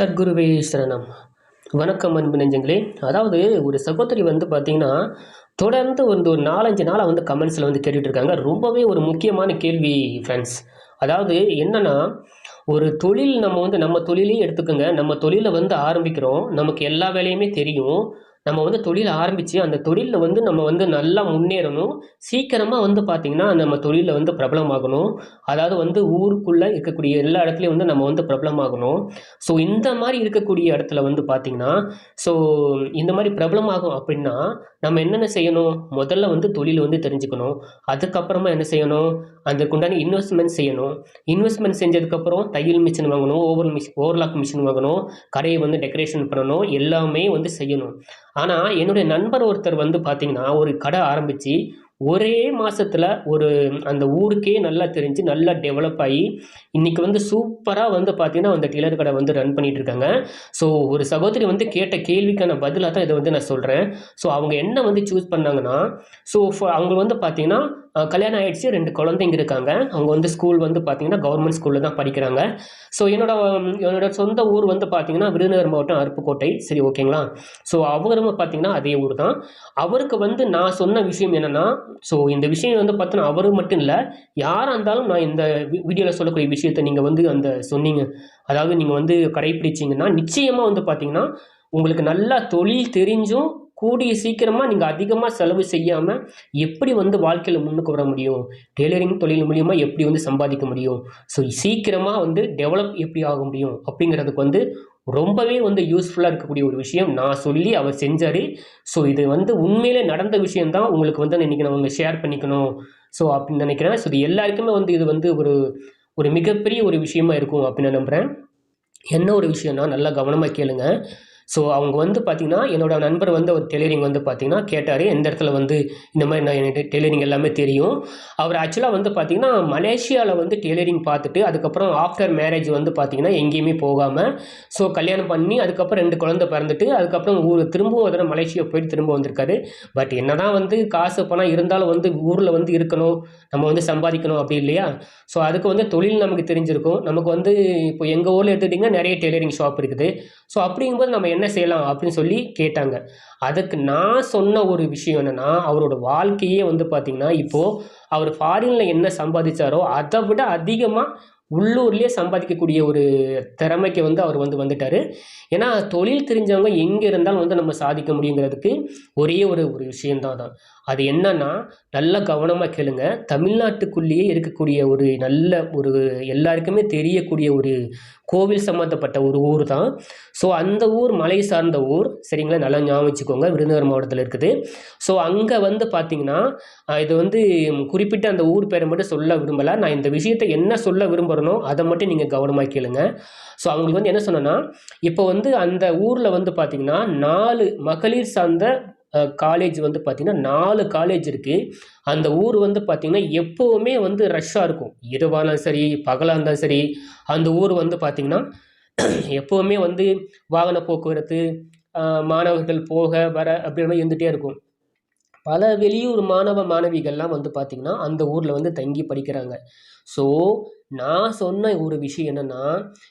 சத்குருவே சரணம். வணக்கம் அன்பு நெஞ்சங்களே. அதாவது ஒரு சகோதரி வந்து பார்த்தீங்கன்னா தொடர்ந்து வந்து ஒரு நாலஞ்சு நாளாக வந்து கமெண்ட்ஸில் வந்து கேட்டுட்ருக்காங்க ரொம்பவே ஒரு முக்கியமான கேள்வி ஃப்ரெண்ட்ஸ் அதாவது என்னென்னா ஒரு தொழில் நம்ம வந்து நம்ம தொழிலே எடுத்துக்கோங்க. நம்ம தொழிலை வந்து ஆரம்பிக்கிறோம். நமக்கு எல்லா வேலையுமே தெரியும். நம்ம வந்து தொழில் ஆரம்பித்து அந்த தொழிலில் வந்து நம்ம வந்து நல்லா முன்னேறணும். சீக்கிரமாக வந்து பார்த்திங்கன்னா நம்ம தொழிலில் வந்து பிரபலமாகணும். அதாவது வந்து ஊருக்குள்ளே இருக்கக்கூடிய எல்லா இடத்துலையும் வந்து நம்ம வந்து பிரபலமாகணும். ஸோ இந்த மாதிரி இருக்கக்கூடிய இடத்துல வந்து பார்த்திங்கன்னா ஸோ இந்த மாதிரி பிரபலமாகும் அப்படின்னா நம்ம என்னென்ன செய்யணும்? முதல்ல வந்து தொழில் வந்து தெரிஞ்சுக்கணும். அதுக்கப்புறமா என்ன செய்யணும்? அதுக்குண்டான இன்வெஸ்ட்மெண்ட் செய்யணும். இன்வெஸ்ட்மெண்ட் செஞ்சதுக்கப்புறம் தையல் மிஷின் வாங்கணும் ஓவர் மிஷின் ஓவர்லாக் மிஷின் வாங்கணும் கடையை வந்து டெக்கரேஷன் பண்ணணும் எல்லாமே வந்து செய்யணும். ஆனால் என்னுடைய நண்பர் ஒருத்தர் வந்து பார்த்திங்கன்னா ஒரு கடை ஆரம்பித்து ஒரே மாதத்தில் ஒரு அந்த ஊருக்கே நல்லா தெரிஞ்சு நல்லா டெவலப் ஆகி இன்றைக்கி வந்து சூப்பராக வந்து பார்த்தீங்கன்னா அந்த டெய்லர் கடை வந்து ரன் பண்ணிகிட்டு இருக்காங்க ஸோ ஒரு சகோதரி வந்து கேட்ட கேள்விக்கான பதிலாக தான் இதை வந்து நான் சொல்கிறேன் ஸோ அவங்க என்ன வந்து சூஸ் பண்ணாங்கன்னா ஸோ அவங்க வந்து பார்த்திங்கன்னா கல்யாணம் ஆகிடுச்சு ரெண்டு குழந்தைங்க இருக்காங்க. அவங்க வந்து ஸ்கூல் வந்து பார்த்திங்கன்னா கவர்மெண்ட் ஸ்கூலில் தான் படிக்கிறாங்க. ஸோ என்னோட என்னோட சொந்த ஊர் வந்து பார்த்திங்கன்னா விருதுநகர் மாவட்டம் அருப்புக்கோட்டை. சரி ஓகேங்களா? ஸோ அவரும் பார்த்தீங்கன்னா அதே ஊர் தான். அவருக்கு வந்து நான் சொன்ன விஷயம் என்னென்னா ஸோ இந்த விஷயம் வந்து பார்த்தோன்னா அவரு மட்டும் இல்லை யாராக இருந்தாலும் நான் இந்த வீடியோவில் சொல்லக்கூடிய விஷயத்தை நீங்கள் வந்து அந்த சொன்னீங்க. அதாவது நீங்கள் வந்து கடைப்பிடிச்சிங்கன்னா நிச்சயமாக வந்து பார்த்திங்கன்னா உங்களுக்கு நல்லா தொழில் தெரிஞ்சும் கூடிய சீக்கிரமாக நீங்கள் அதிகமாக செலவு செய்யாமல் எப்படி வந்து வாழ்க்கையில் முன்னுக்கு வர முடியும்? டெய்லரிங் தொழில் மூலியமாக எப்படி வந்து சம்பாதிக்க முடியும்? ஸோ சீக்கிரமாக வந்து டெவலப் எப்படி ஆக முடியும்? அப்படிங்கிறதுக்கு வந்து ரொம்பவே வந்து யூஸ்ஃபுல்லாக இருக்கக்கூடிய ஒரு விஷயம் நான் சொல்லி அவர் செஞ்சார். ஸோ இது வந்து உண்மையிலே நடந்த விஷயந்தான் உங்களுக்கு வந்து இன்றைக்கி நான் உங்களை ஷேர் பண்ணிக்கணும். ஸோ அப்படின்னு நினைக்கிறேன். ஸோ இது எல்லாருக்குமே வந்து இது வந்து ஒரு ஒரு மிகப்பெரிய ஒரு விஷயமா இருக்கும் அப்படின்னு நான் நம்புகிறேன் என்ன ஒரு விஷயம்னா நல்லா கவனமாக கேளுங்கள் ஸோ அவங்க வந்து பார்த்திங்கன்னா என்னோடய நண்பர் வந்து ஒரு டெய்லரிங் வந்து பார்த்திங்கன்னா கேட்டார் எந்த இடத்துல வந்து இந்த மாதிரி நான் எனக்கு டெய்லரிங் எல்லாமே தெரியும்? அவர் ஆக்சுவலாக வந்து பார்த்திங்கன்னா மலேசியாவில் வந்து டெய்லரிங் பார்த்துட்டு அதுக்கப்புறம் ஆஃப்டர் மேரேஜ் வந்து பார்த்திங்கன்னா எங்கேயுமே போகாமல் ஸோ கல்யாணம் பண்ணி அதுக்கப்புறம் ரெண்டு குழந்தை பிறந்துட்டு அதுக்கப்புறம் ஊர் திரும்பவும் ஒரு தடவை மலேசியா போயிட்டு திரும்ப வந்திருக்காரு. பட் என்னதான் வந்து காசு பணம் இருந்தாலும் வந்து ஊரில் வந்து இருக்கணும் நம்ம வந்து சம்பாதிக்கணும் அப்படி இல்லையா? ஸோ அதுக்கு வந்து தொழில் நமக்கு தெரிஞ்சிருக்கும். நமக்கு வந்து இப்போ எங்கள் ஊரில் எடுத்துக்கிட்டிங்கன்னா நிறைய டெய்லரிங் ஷாப் இருக்குது. ஸோ அப்படிங்கும்போது நம்ம என்ன என்ன செய்யலாம் அப்படின்னு சொல்லி கேட்டாங்க. அதுக்கு நான் சொன்ன ஒரு விஷயம் என்னென்னா அவரோட வாழ்க்கையே வந்து பார்த்திங்கன்னா இப்போது அவர் ஃபாரினில் என்ன சம்பாதிச்சாரோ அதை விட அதிகமாக உள்ளூர்லேயே சம்பாதிக்கக்கூடிய ஒரு திறமைக்கு வந்து அவர் வந்து வந்துட்டார். ஏன்னா தொழில் தெரிஞ்சவங்க எங்கே இருந்தாலும் வந்து நம்ம சாதிக்க முடியுங்கிறதுக்கு ஒரே ஒரு ஒரு விஷயந்தான் தான். அது என்னன்னா நல்லா கவனமாக கேளுங்க. தமிழ்நாட்டுக்குள்ளேயே இருக்கக்கூடிய ஒரு நல்ல ஒரு எல்லாருக்குமே தெரியக்கூடிய ஒரு கோவில் சம்மந்தப்பட்ட ஒரு ஊர் தான். ஸோ அந்த ஊர் மலை சார்ந்த ஊர் சரிங்களா? நல்லா ஞாபகம் வச்சுக்கோங்க. விருதுநகர் மாவட்டத்தில் இருக்குது. ஸோ அங்கே வந்து பார்த்தீங்கன்னா இது வந்து குறிப்பிட்ட அந்த ஊர் பேரை மட்டும் சொல்ல விரும்பலை. நான் இந்த விஷயத்தை என்ன சொல்ல விரும்புகிறேன் அதை மட்டும் நீங்கள் கவனமாக கேளுங்க. ஸோ அவங்களுக்கு வந்து என்ன சொன்னேன்னா இப்போ வந்து அந்த ஊரில் வந்து பார்த்தீங்கன்னா நாலு மகளிர் சார்ந்த காலேஜ் வந்து பார்த்திங்கன்னா நாலு காலேஜ் இருக்குது அந்த ஊர் வந்து பார்த்திங்கன்னா எப்போவுமே வந்து ரஷ்ஷாக இருக்கும். இரவாக இருந்தாலும் சரி பகலாக இருந்தாலும் சரி அந்த ஊர் வந்து பார்த்திங்கன்னா எப்போவுமே வந்து வாகன போக்குவரத்து மாணவர்கள் போக வர அப்படின்ற மாதிரி இருந்துகிட்டே இருக்கும். பல வெளியூர் மாணவ மாணவிகள்லாம் வந்து பார்த்திங்கன்னா அந்த ஊரில் வந்து தங்கி படிக்கிறாங்க. ஸோ நான் சொன்ன ஒரு விஷயம் என்னென்னா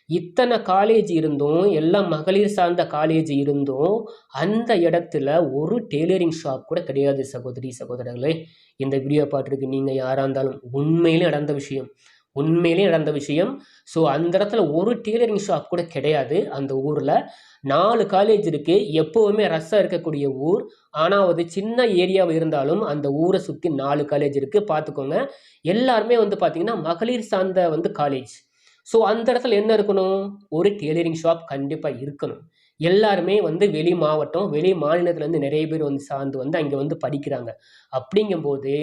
இத்தனை காலேஜ் இருந்தும் எல்லாம் மகளிர் சார்ந்த காலேஜ் இருந்தும் அந்த இடத்துல ஒரு டெய்லரிங் ஷாப் கூட கிடையாது சகோதரி சகோதரர்களே. இந்த வீடியோ பார்த்துருக்கு நீங்கள் யாராக இருந்தாலும் உண்மையிலே நடந்த விஷயம். உண்மையிலே நடந்த விஷயம். ஸோ அந்த இடத்துல ஒரு டெய்லரிங் ஷாப் கூட கிடையாது அந்த ஊரில். நாலு காலேஜ் இருக்குது எப்போவுமே ரஷ்ஷாக இருக்கக்கூடிய ஊர். ஆனால் அது சின்ன ஏரியாவை இருந்தாலும் அந்த ஊரை சுற்றி நாலு காலேஜ் இருக்குது பார்த்துக்கோங்க. எல்லாருமே வந்து பார்த்திங்கன்னா மகளிர் சார்ந்த வந்து காலேஜ் ஸோ அந்த இடத்துல என்ன இருக்கணும்? ஒரு டெய்லரிங் ஷாப் கண்டிப்பாக இருக்கணும். எல்லாருமே வந்து வெளி மாவட்டம் வெளி மாநிலத்துலேருந்து நிறைய பேர் வந்து சார்ந்து வந்து அங்கே வந்து படிக்கிறாங்க. அப்படிங்கும்போது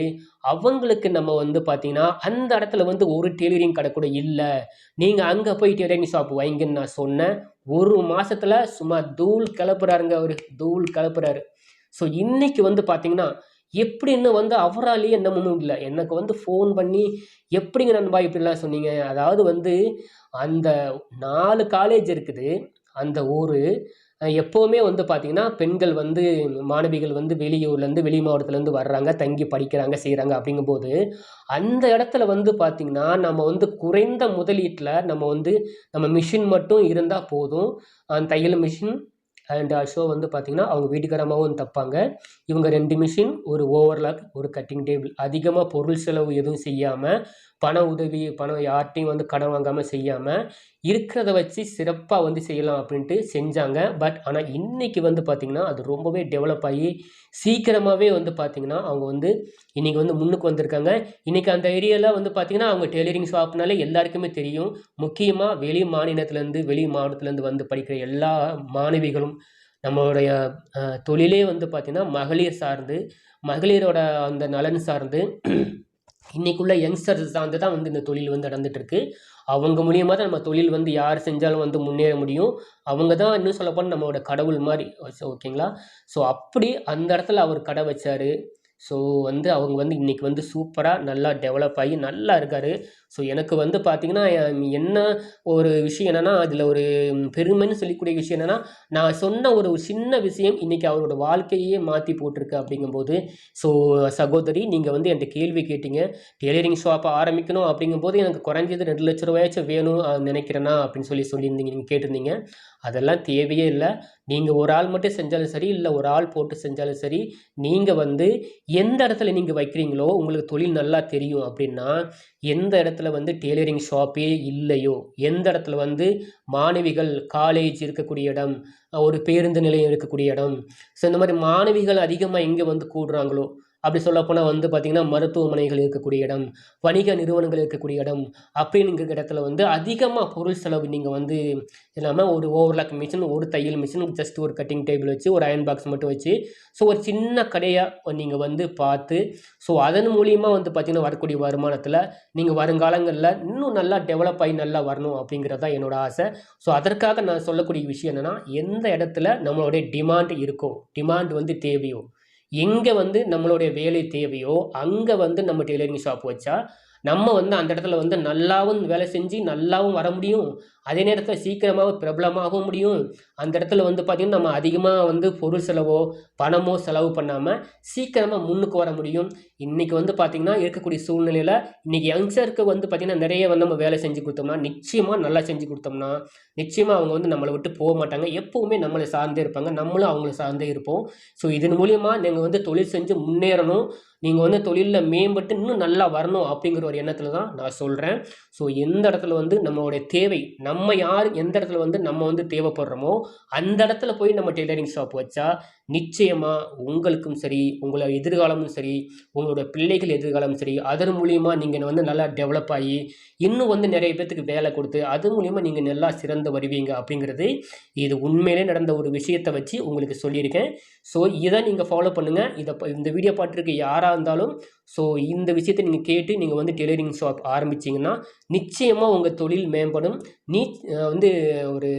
அவங்களுக்கு நம்ம வந்து பார்த்திங்கன்னா அந்த இடத்துல வந்து ஒரு டெய்லரிங் கடை கூட இல்லை. நீங்கள் அங்கே போய் டெய்லரிங் ஷாப் வைங்கன்னு நான் சொன்னேன். ஒரு மாதத்தில் சும்மா தூள் கிளப்புறாருங்க அவர். தூள் கிளப்புறாரு. ஸோ இன்னைக்கு வந்து பார்த்திங்கன்னா எப்படின்னு வந்து அவராலேயே என்ன முடியல. எனக்கு வந்து ஃபோன் பண்ணி எப்படிங்க நண்பா இப்படிலாம் சொன்னீங்க? அதாவது வந்து அந்த நாலு காலேஜ் இருக்குது. அந்த ஊர். எப்போவுமே வந்து பார்த்திங்கன்னா பெண்கள் வந்து மாணவிகள் வந்து வெளியூர்லேருந்து வெளி மாவட்டத்துலேருந்து வர்றாங்க தங்கி படிக்கிறாங்க செய்கிறாங்க அப்படிங்கும்போது அந்த இடத்துல வந்து பார்த்திங்கன்னா நம்ம வந்து குறைந்த முதலீட்டில் நம்ம வந்து நம்ம மிஷின் மட்டும் இருந்தால் போதும். அந்த தையல் மிஷின் அண்ட் ஆல்சோ வந்து பார்த்திங்கன்னா அவங்க வீட்டுக்காரமாகவும் தப்பாங்க. இவங்க ரெண்டு மிஷின் ஒரு ஓவர்லாக் ஒரு கட்டிங் டேபிள் அதிகமாக பொருள் செலவு எதுவும் செய்யாமல் பண உதவி பணம் யார்ட்டையும் வந்து கடன் வாங்காமல் செய்யாமல் இருக்கிறத வச்சு சிறப்பாக வந்து செய்யலாம் அப்படின்ட்டு செஞ்சாங்க. பட் ஆனால் இன்றைக்கி வந்து பார்த்திங்கன்னா அது ரொம்பவே டெவலப் ஆகி சீக்கிரமாகவே வந்து பார்த்திங்கன்னா அவங்க வந்து இன்றைக்கி வந்து முன்னுக்கு வந்திருக்காங்க. இன்றைக்கி அந்த ஏரியாவில் வந்து பார்த்திங்கன்னா அவங்க டெய்லரிங் ஷாப்னாலே எல்லாருக்குமே தெரியும். முக்கியமாக வெளி மாநிலத்திலேருந்து வெளி மாவட்டத்துலேருந்து வந்து படிக்கிற எல்லா மாணவிகளும் நம்மளுடைய தொழிலே வந்து பார்த்திங்கன்னா மகளிர் சார்ந்து மகளிரோட அந்த நலன் சார்ந்து இன்றைக்குள்ள யங்ஸ்டர்ஸ் சார்ந்து தான் வந்து இந்த தொழில் வந்து நடந்துகிட்ருக்கு அவங்க மூலியமாக தான் நம்ம தொழில் வந்து யார் செஞ்சாலும் வந்து முன்னேற முடியும். அவங்க தான் இன்னும் சொல்லப்போனால் நம்மளோட கடவுள் மாதிரி. ஓகேங்களா ஸோ அப்படி அந்த இடத்துல அவர் கடை வச்சார். ஸோ வந்து அவங்க வந்து இன்றைக்கி வந்து சூப்பராக நல்லா டெவலப் ஆகி நல்லா இருக்கார். ஸோ எனக்கு வந்து பார்த்திங்கன்னா என்ன ஒரு விஷயம் என்னென்னா அதில் ஒரு பெருமைன்னு சொல்லிக்கூடிய விஷயம் என்னென்னா நான் சொன்ன ஒரு சின்ன விஷயம் இன்றைக்கி அவரோட வாழ்க்கையே மாற்றி போட்டிருக்கு அப்படிங்கும்போது ஸோ சகோதரி நீங்கள் வந்து என்கிட்ட கேள்வி கேட்டீங்க. டெய்லரிங் ஷாப்பை ஆரம்பிக்கணும் அப்படிங்கும்போது எனக்கு குறைஞ்சது ரெண்டு லட்ச ரூபாயாச்சும் வேணும் நினைக்கிறேன்னா அப்படின்னு சொல்லி சொல்லியிருந்தீங்க நீங்கள் கேட்டிருந்தீங்க. அதெல்லாம் தேவையே இல்லை. நீங்கள் ஒரு ஆள் மட்டும் செஞ்சாலும் சரி இல்லை ஒரு ஆள் போட்டு செஞ்சாலும் சரி நீங்கள் வந்து எந்த இடத்துல நீங்கள் வைக்கிறீங்களோ உங்களுக்கு தொழில் நல்லா தெரியும் அப்படின்னா எந்த இடத்துல வந்து டெய்லரிங் ஷாப்பே இல்லையோ எந்த இடத்துல வந்து மாணவிகள் காலேஜ் இருக்கக்கூடிய இடம் ஒரு பேருந்து நிலையம் இருக்கக்கூடிய இடம் ஸோ இந்த மாதிரி மாணவிகள் அதிகமாக எங்கே வந்து கூடுறாங்களோ அப்படி சொல்லப்போனால் வந்து பார்த்திங்கன்னா மருத்துவமனைகள் இருக்கக்கூடிய இடம் வணிக நிறுவனங்கள் இருக்கக்கூடிய இடம் அப்படிங்கிற இடத்துல வந்து அதிகமாக பொருள் செலவு நீங்கள் வந்து இல்லாமல் ஒரு ஓவர்லாக் மிஷின் ஒரு தையல் மிஷின் ஜஸ்ட் ஒரு கட்டிங் டேபிள் வச்சு ஒரு அயன் பாக்ஸ் மட்டும் வச்சு ஸோ ஒரு சின்ன கடையாக நீங்கள் வந்து பார்த்து ஸோ அதன் மூலியமாக வந்து பார்த்திங்கன்னா வரக்கூடிய வருமானத்தில் நீங்கள் வருங்காலங்களில் இன்னும் நல்லா டெவலப் ஆகி நல்லா வரணும் அப்படிங்கிறது தான் என்னோட ஆசை. ஸோ அதற்காக நான் சொல்லக்கூடிய விஷயம் என்னென்னா எந்த இடத்துல நம்மளுடைய டிமாண்ட் இருக்கோ டிமாண்ட் வந்து தேவையோ எங்கே வந்து நம்மளுடைய வேலை தேவையோ அங்கே வந்து நம்ம டெய்லரிங் ஷாப் வச்சா நம்ம வந்து அந்த இடத்துல வந்து நல்லாவும் வேலை செஞ்சு நல்லாவும் வர முடியும். அதே நேரத்தில் சீக்கிரமாக பிரபலமாகவும் முடியும். அந்த இடத்துல வந்து பார்த்திங்கன்னா நம்ம அதிகமாக வந்து பொருள் செலவோ பணமோ செலவு பண்ணாமல் சீக்கிரமாக முன்னுக்கு வர முடியும். இன்றைக்கி வந்து பார்த்திங்கன்னா இருக்கக்கூடிய சூழ்நிலையில் இன்றைக்கி யங்ஸ்டருக்கு வந்து பார்த்திங்கன்னா நிறைய வந்து நம்ம வேலை செஞ்சு கொடுத்தோம்னா நிச்சயமாக நல்லா செஞ்சு கொடுத்தோம்னா நிச்சயமாக அவங்க வந்து நம்மளை விட்டு போக மாட்டாங்க. எப்போவுமே நம்மளை சார்ந்தே இருப்பாங்க. நம்மளும் அவங்கள சார்ந்தே இருப்போம். ஸோ இதன் மூலியமாக நீங்கள் வந்து தொழில் செஞ்சு முன்னேறணும். நீங்கள் வந்து தொழிலில் மேம்பட்டு இன்னும் நல்லா வரணும் அப்படிங்கிற ஒரு எண்ணத்தில் தான் நான் சொல்கிறேன் ஸோ எந்த இடத்துல வந்து நம்மளுடைய தேவை நம்ம நம்ம யார் எந்த இடத்துல வந்து நம்ம வந்து தேவைப்படுறோமோ அந்த இடத்துல போய் நம்ம டெய்லரிங் ஷாப் வச்சா நிச்சயமாக உங்களுக்கும் சரி உங்களோட எதிர்காலமும் சரி உங்களோட பிள்ளைகள் எதிர்காலமும் சரி அதன் மூலிமா நீங்கள் வந்து நல்லா டெவலப் ஆகி இன்னும் வந்து நிறைய பேர்த்துக்கு வேலை கொடுத்து அது மூலிமா நீங்கள் நல்லா சிறந்து வருவீங்க அப்படிங்கிறது இது உண்மையிலே நடந்த ஒரு விஷயத்தை வச்சு உங்களுக்கு சொல்லியிருக்கேன். ஸோ இதை நீங்கள் ஃபாலோ பண்ணுங்கள் இதை ப- இந்த வீடியோ பார்த்துருக்க யாராக இருந்தாலும் ஸோ இந்த விஷயத்தை நீங்கள் கேட்டு நீங்கள் வந்து டெய்லரிங் ஷாப் ஆரம்பிச்சிங்கன்னா நிச்சயமாக உங்கள் தொழில் மேம்படும். நீ வந்து ஒரு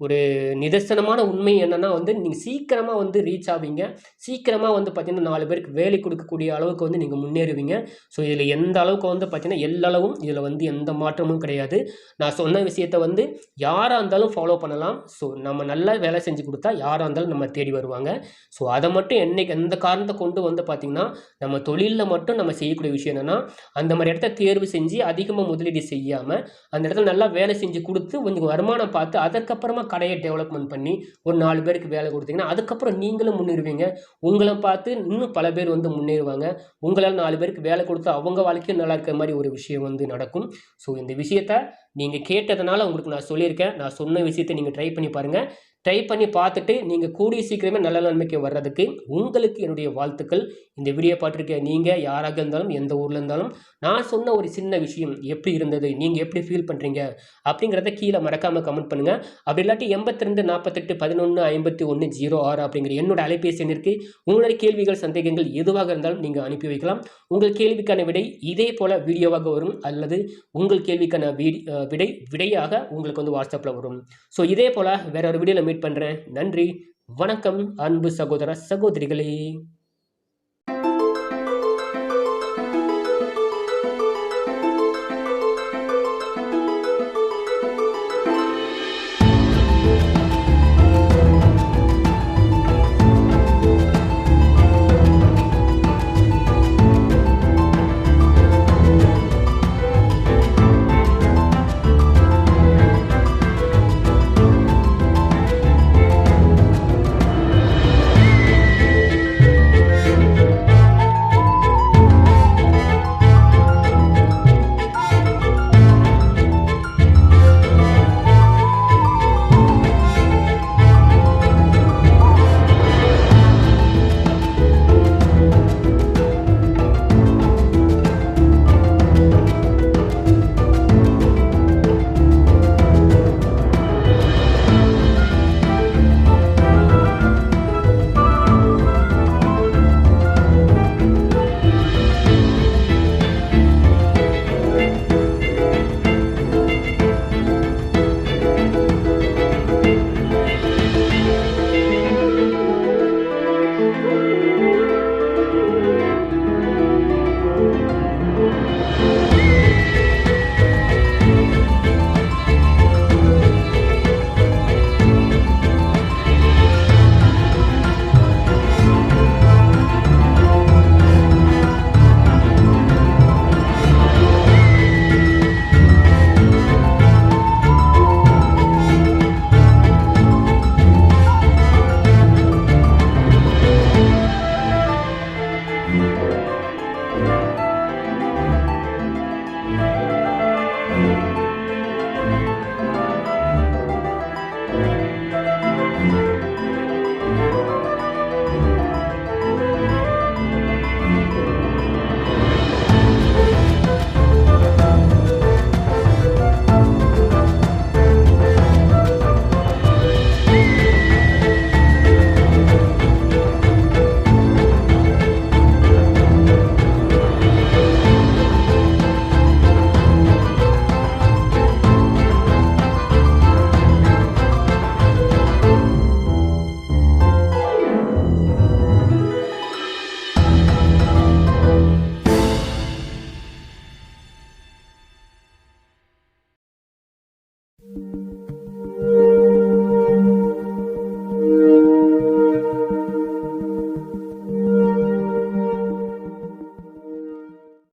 ஒரு நிதர்சனமான உண்மை என்னென்னா வந்து நீங்கள் சீக்கிரமாக வந்து ரீச் ஆவீங்க. சீக்கிரமாக வந்து பார்த்தீங்கன்னா நாலு பேருக்கு வேலை கொடுக்கக்கூடிய அளவுக்கு வந்து நீங்கள் முன்னேறுவீங்க. ஸோ இதில் எந்த அளவுக்கு வந்து பார்த்திங்கன்னா எல்லளவும் இதில் வந்து எந்த மாற்றமும் கிடையாது. நான் சொன்ன விஷயத்தை வந்து யாராக இருந்தாலும் ஃபாலோ பண்ணலாம். ஸோ நம்ம நல்லா வேலை செஞ்சு கொடுத்தா யாராக இருந்தாலும் நம்ம தேடி வருவாங்க. ஸோ அதை மட்டும் என்னைக்கு எந்த காரணத்தை கொண்டு வந்து பார்த்திங்கன்னா நம்ம தொழிலில் மட்டும் நம்ம செய்யக்கூடிய விஷயம் என்னென்னா அந்த மாதிரி இடத்த தேர்வு செஞ்சு அதிகமாக முதலீடு செய்யாமல் அந்த இடத்துல நல்லா வேலை செஞ்சு கொடுத்து கொஞ்சம் வருமானம் பார்த்து அதற்கப்புறமா கடையை டெவலப்மெண்ட் பண்ணி ஒரு நாலு பேருக்கு வேலை கொடுத்தீங்கன்னா அதுக்கப்புறம் நீங்களும் முன்னேறுவீங்க. உங்களை பார்த்து இன்னும் பல பேர் வந்து முன்னேறுவாங்க. உங்களால் நாலு பேருக்கு வேலை கொடுத்து அவங்க வாழ்க்கையும் நல்லா இருக்கிற மாதிரி ஒரு விஷயம் வந்து நடக்கும். ஸோ இந்த விஷயத்த நீங்கள் கேட்டதுனால உங்களுக்கு நான் சொல்லியிருக்கேன். நான் சொன்ன விஷயத்தை நீங்கள் ட்ரை பண்ணி பாருங்கள் ட்ரை பண்ணி பார்த்துட்டு நீங்கள் கூடிய சீக்கிரமே நல்ல நன்மைக்கு வர்றதுக்கு உங்களுக்கு என்னுடைய வாழ்த்துக்கள். இந்த வீடியோ பார்த்துருக்க நீங்கள் யாராக இருந்தாலும் எந்த ஊரில் இருந்தாலும் நான் சொன்ன ஒரு சின்ன விஷயம் எப்படி இருந்தது நீங்கள் எப்படி ஃபீல் பண்ணுறீங்க அப்படிங்கிறத கீழே மறக்காமல் கமெண்ட் பண்ணுங்கள் அப்படி இல்லாட்டி எண்பத்தி ரெண்டு நாற்பத்தெட்டு பதினொன்று ஐம்பத்தி ஒன்று ஜீரோ ஆறு அப்படிங்கிற என்னோட அலைபேசி எண்ணிற்கு உங்களுடைய கேள்விகள் சந்தேகங்கள் எதுவாக இருந்தாலும் நீங்கள் அனுப்பி வைக்கலாம். உங்கள் கேள்விக்கான விடை இதே போல் வீடியோவாக வரும் அல்லது உங்கள் கேள்விக்கான விடை விடையாக உங்களுக்கு வந்து வாட்ஸ்அப்பில் வரும். ஸோ இதே போல் வேற ஒரு வீடியோவில் மீட் பண்ணுறேன் நன்றி. வணக்கம் அன்பு சகோதர சகோதரிகளே.